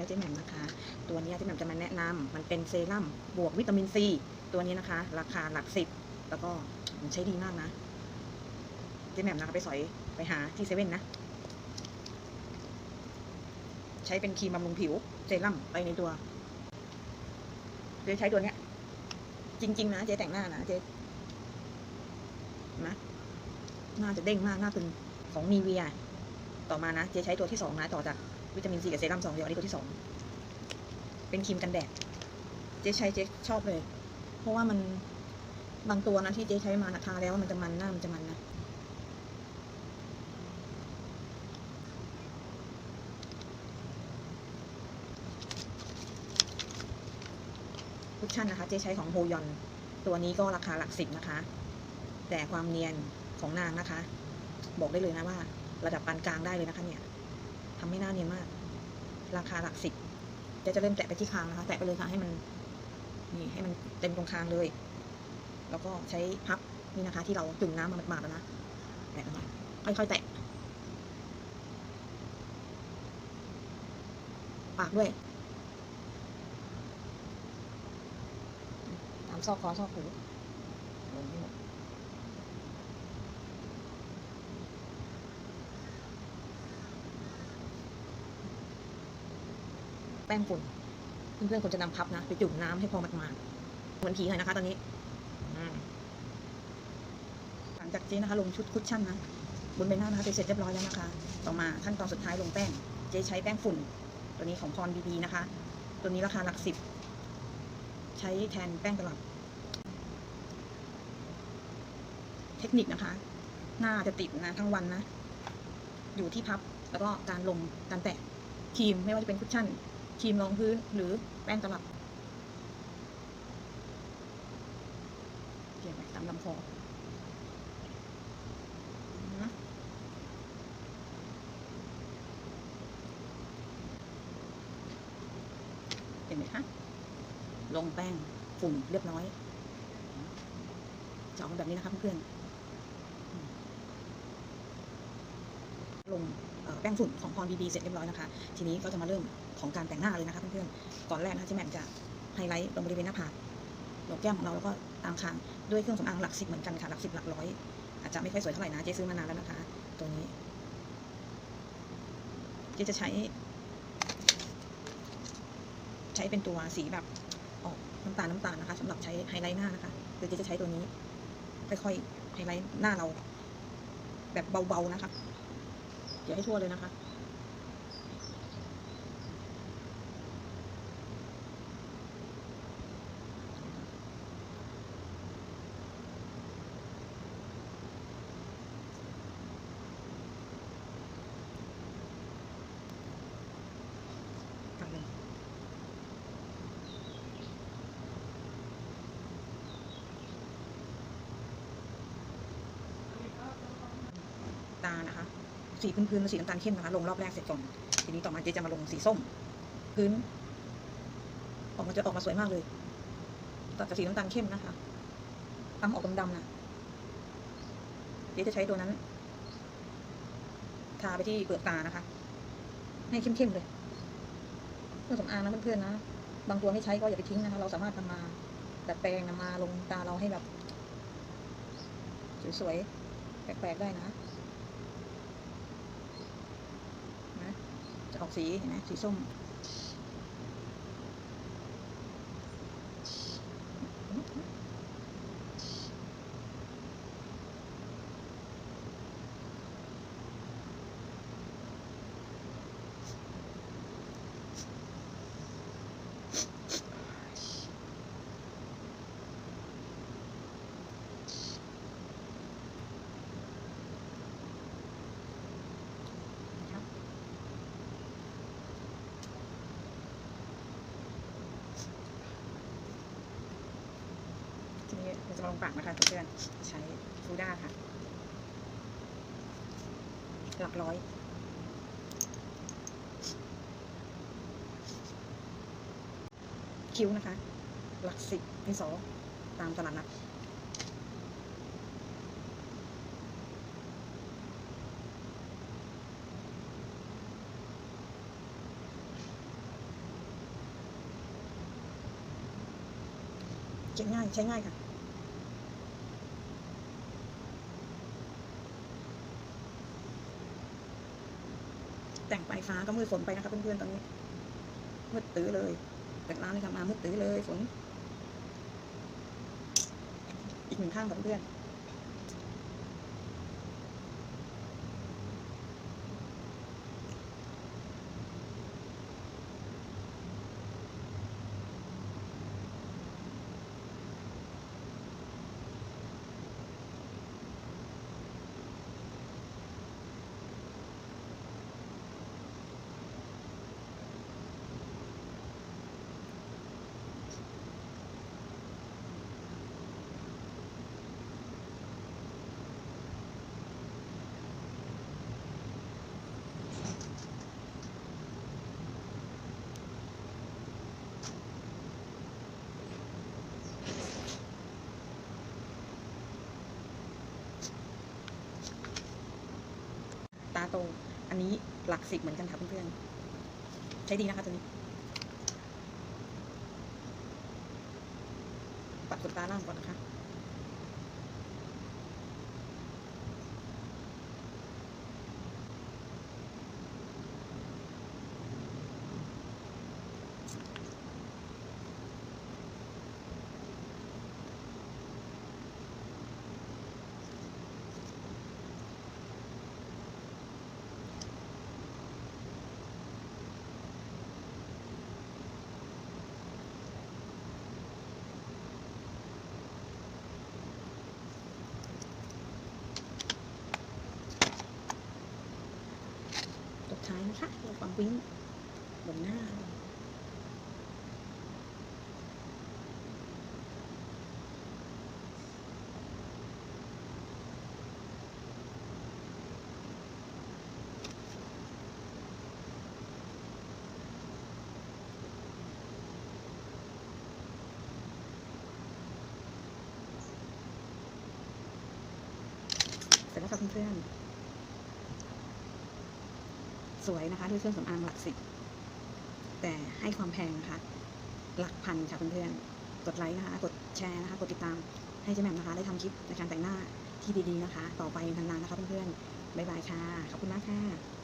แล้วเจ๊แหม่มนะคะ ตัวนี้เจ๊แหม่มจะมาแนะนำมันเป็นเซรั่มบวกวิตามินซีตัวนี้นะคะ ราคาหลักสิบแล้วก็มันใช้ดีมากนะ เจ๊แหม่มนะคะไปสอยไปหาที่เซเว่นนะ ใช้เป็นครีมบำรุงผิวเซรั่มไปในตัวเจ๊ใช้ตัวเนี้ย จริง ๆ นะเจ๊แต่งหน้านะเจ๊นะหน้าจะเด้งมากหน้าตึงของนีเวีย ต่อมานะ เจ๊ใช้ตัวที่สองนะต่อจาก วิตามินซีกับเซรั่มสองเดียวอันนี้ตัวที่สองเป็นครีมกันแดด เจ๊ใช้เจ๊ชอบเลย เพราะว่ามันบางตัวนะที่เจ๊ใช้มานะทาแล้วมันจะมันหน้ามันจะมันนะคุชชั่นนะคะ เจ๊ใช้ของโฮยอน ตัวนี้ก็ราคาหลักสิบนะคะ แต่ความเนียนของนางนะคะ บอกได้เลยนะว่า ระดับปานกลางได้เลยนะคะเนี่ยทำให้หน้าเนียนมาก ราคาหลักสิบจะจะเริ่มแตะไปที่คางนะคะ แตะไปเลยค่ะให้มันนี่ให้มันเต็มตรงคางเลย แล้วก็ใช้พับนี่นะคะ ที่เราจุ่มน้ำมาหมาดๆแล้วนะแตะนะคะค่อยๆแตะปากด้วยตามซอกคอซอกหูลงให้หมดแป้งฝุ่นเพื่อนๆควรจะนำพับนะไปจุ่มน้ำให้พอมาดๆเหมือนผีหน่อยนะคะ ตอนนี้หลังจากเจ๊นะคะ ลงชุดคุชชั่นนะบนใบหน้านะคะเจ๊เสร็จเรียบร้อยแล้วนะคะ ต่อมาขั้นตอนสุดท้ายลงแป้ง เจ๊ใช้แป้งฝุ่น ตัวนี้ของพรบีบีนะคะ ตัวนี้ราคาหลักสิบ ใช้แทนแป้งตลับ เทคนิคนะคะ หน้าจะติดนะทั้งวันนะ อยู่ที่พับแล้วก็การลงการแตะครีมไม่ว่าจะเป็นคุชชั่น ครีมรองพื้นหรือแป้งตลับเกี่ยวไปตามลำคอเห็นไหมคะ ลงแป้งฝุ่นเรียบร้อยจะออกแบบนี้นะคะเพื่อนๆ ลงแป้งฝุ่นของพรบีบีเสร็จเรียบร้อยนะคะ ทีนี้ก็จะมาเริ่มของการแต่งหน้าเลยนะคะเพื่อนๆ ก่อนแรกนะคะเจ๊แม่จะไฮไลท์ตรงบริเวณหน้าผากโหนกแก้มของเราแล้วก็ตามคางด้วยเครื่องสำอางหลักสิบเหมือนกันค่ะหลักสิบหลักร้อยอาจจะไม่ค่อยสวยเท่าไหร่นะเจ๊ซื้อมานานแล้วนะคะ ตัวนี้เจ๊จะใช้ ใช้เป็นตัวสีแบบออกน้ำตาลน้ำตาลนะคะสำหรับใช้ไฮไลท์หน้านะคะคือเจ๊จะใช้ตัวนี้ ค่อยๆไฮไลท์หน้าเรา แบบเบาๆนะคะ เดี๋ยวให้ทั่วเลยนะคะตานะคะ สีพื้นพื้นๆสีน้ำตาลเข้มนะคะ ลงรอบแรกเสร็จก่อน ทีนี้ต่อมาเจ๊จะมาลงสีส้ม พื้น ออกมาจะออกมาสวยมากเลยตัดกับสีน้ำตาลเข้มนะคะทำออกดำๆนะเจ๊จะใช้ตัวนั้น ทาไปที่เปลือกตานะคะ ให้เข้มๆเลยเครื่องสำอางนะเพื่อนๆนะบางตัวไม่ใช้ก็อย่าไปทิ้งนะคะ เราสามารถทำมาดัดแปลงนำมาลงตาเราให้แบบ สวยๆแปลกๆได้นะจะ ออกสีเห็นไหมสีส้ม เราจะลองปากนะคะเพื่อนใช้ฟูด้าค่ะ หลักร้อยคิ้วนะคะ หลักสิบดินสอตามตลาดนัดเก็บง่ายใช้ง่ายค่ะ แต่งปลายฟ้าก็มืดฝนไปนะคะเพื่อนๆตอนนี้มืดตื้อเลยจากร้านเลยค่ะมามืดตื้อเลยฝน อีกหนึ่งข้างค่ะเพื่อน ตรง อันนี้หลักสิบเหมือนกันค่ะเพื่อนๆใช้ดีนะคะตัวนี้ปัดขนตาล่างก่อนนะคะ บางวิ่งบนหน้าเสร็จแล้วค่ะเพื่อนๆ สวยนะคะด้วยเครื่องสำอางหลักสิบแต่ให้ความแพงนะคะหลักพันค่ะเพื่อนๆกดไลค์นะคะกดแชร์นะคะกดติดตามให้เจ๊แหม่มนะคะ ได้ทำคลิปในการแต่งหน้าที่ดีๆนะคะ ต่อไปนานๆนะคะเพื่อนๆบ๊ายบายค่ะ ขอบคุณมากค่ะ